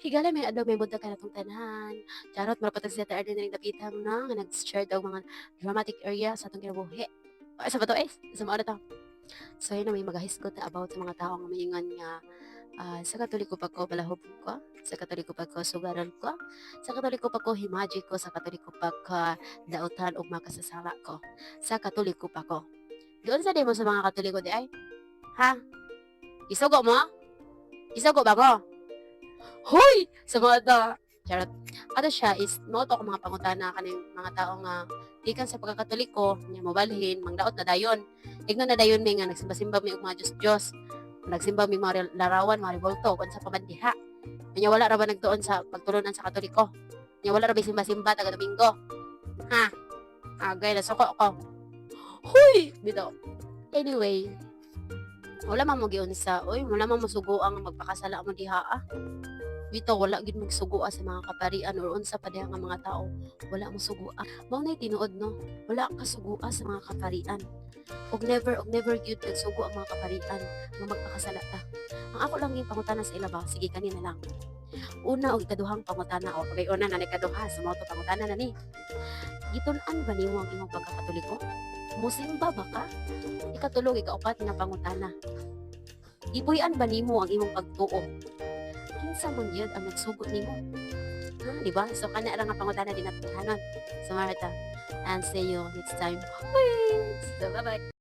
Higala may adlaw may buntag ka natong tanan. Charot marapatag siya ta din napitang na nga nag-share daw mga dramatic area sa atong kinabuhi. Ay, sa ba eh? Sa mga to? So yun na may magahisgot na about sa mga tao nga maingon nga ah, sa katoliko pa ko balahog ko, sa katoliko pa ko sugaran ko, sa katoliko pa ko himaji ko, sa katoliko pa ko dautan og makasasala ko, sa katoliko pa ko. Doon sa demo sa mga katoliko di ay, ha? Isugo mo? Isugo ba ko? Hoy! Sa mga ta, charot. Ato siya is, mo to ko mga pangutana kaning mga tao nga ikan sa pagkakatoliko, niya mobalhin, mangdaot na dayon. Igno na dayon may nga nagsimba-simba may mga Diyos-Diyos. Nagsimba may mga larawan, mga revolto, sa pamandiha. Kanya wala ra ba nagtuon sa pagtulunan sa katoliko? Kanya wala ra ba simba-simba taga Domingo? Ha? Agay na suko ko. Hoy! Dito. Anyway, wala man mo giunsa. Uy, wala man masugo ang magpakasala mo diha ah. Bito wala gid magsugoa sa mga kaparian or unsa pa diha nga mga tao. Wala mo sugoa. Mao nay tinuod no. Wala ka sugoa sa mga kaparian. Og never og never gyud nagsugo ang mga kaparian nga magpakasala ta. Ang ako lang yung pangutana sa ila ba, sige kanina lang. Una og ikaduhang pangutana o pagay una na ni kaduha sa mga to pangutana na ni. Gitun-an ba nimo ang imong pagkakatoliko? Musimba ba ka? Ikatulog ikaupat nga pangutana. Ipuy-an ba nimo ang imong pagtuo? Kinsa man yun ang nagsugo nimo? Ha, di ba? So kana ra nga pangutana din natin hanon. So Marta, and see you next time. Bye. So bye-bye.